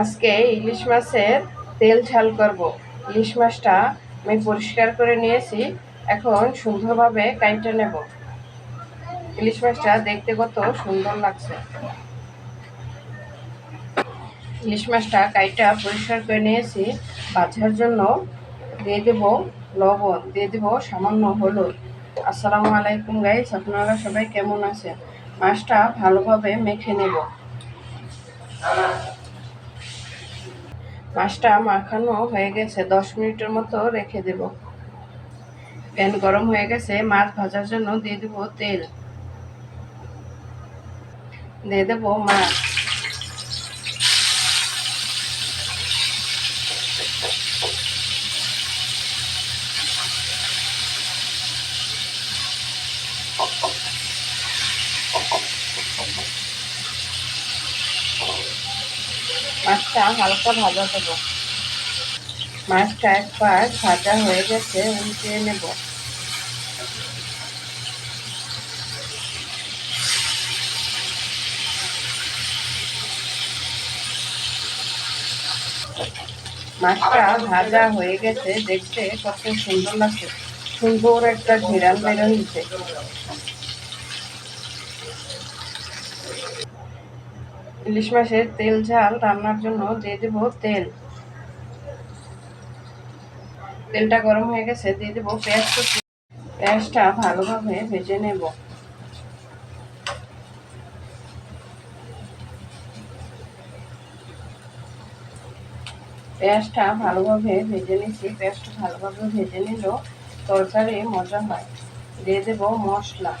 আজকে ইলিশ মাছের তেল ঝাল করব। ইলিশ মাছটা আমি পরিষ্কার করে নিয়েছি, এখন সুন্দরভাবে কাইটে নেব। ইলিশ মাছটা দেখতে কত সুন্দর লাগছে। ইলিশ মাছটা কাইটা পরিষ্কার করে নিয়েছি, বাছার জন্য দিয়ে দেব লবণ, দিয়ে দেব সামান্য হলুদ। আসসালামু আলাইকুম গাইস আপনারা সবাই কেমন আছেন? মাছটা ভালোভাবে মেখে নেব। মাছটা মাখানো হয়ে গেছে, দশ মিনিটের মতো রেখে দেব। প্যান গরম হয়ে গেছে, মাছ ভাজার জন্য দিয়ে দেবো তেল। দিয়ে দেবো মাছ। মাছটা হালকা ভাজা দেবো। মাছটা একবার ভাজা হয়ে গেছে উল্টিয়ে নেব। মাছটা ভাজা হয়ে গেছে, দেখতে কত সুন্দর লাগছে। সুন্দর একটা ঘেরান বেরো হয়েছে ইলিশ মাছের তেল ঝাল রান্নার জন্য দিয়ে দেবো তেল। তেলটা গরম হয়ে গেছে, দিয়ে দেবো পেঁয়াজ পেঁয়াজটা ভালোভাবে ভেজে নেব। পেঁয়াজটা ভালোভাবে ভেজে নিচ্ছি পেঁয়াজটা ভালোভাবে ভেজে নিল তরকারি মজা হয়। দিয়ে দেব মশলা।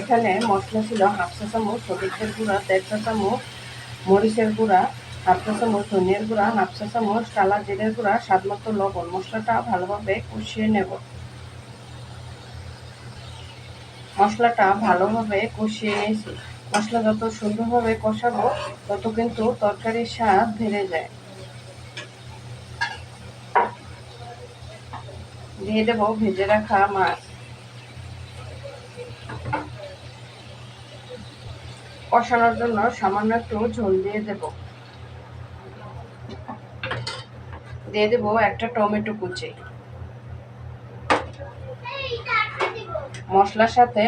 এখানে মশলা ছিল হাফ চা চামচ, হলুদের গুঁড়া, দেড় চা চামচ, মরিচের গুঁড়া, হাফ চা চামচ, ধনিয়ার গুঁড়া, হাফ চা চামচ, কালা জিরের গুঁড়া, স্বাদ মতো লবণ। মশলাটা ভালোভাবে কষিয়ে নেব। মশলাটা ভালোভাবে কষিয়ে নিয়েছি। মশলা যত সুন্দরভাবে কষাবো, তত কিন্তু তরকারির স্বাদ বেড়ে যায়। দিয়ে দেবো ভেজে রাখা মাছ। কষানোর জন্য সামান্য একটু ঝোল দিয়ে দেব। দিয়ে দেব একটা টমেটো কুচি। মশলার সাথে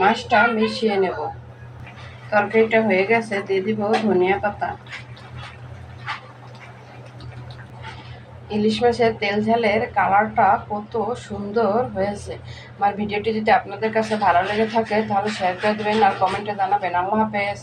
মাছটা মিশিয়ে নেব। তরকারিটা হয়ে গেছে, দিয়ে দিব ধনিয়া পাতা। ইলিশ মাছের তেল ঝালের কালারটা কত সুন্দর হয়েছে। আমার ভিডিওটি যদি আপনাদের কাছে ভালো লেগে থাকে, তাহলে শেয়ার করে দেবেন আর কমেন্টে জানাবেন। আল্লাহ হাফেজ।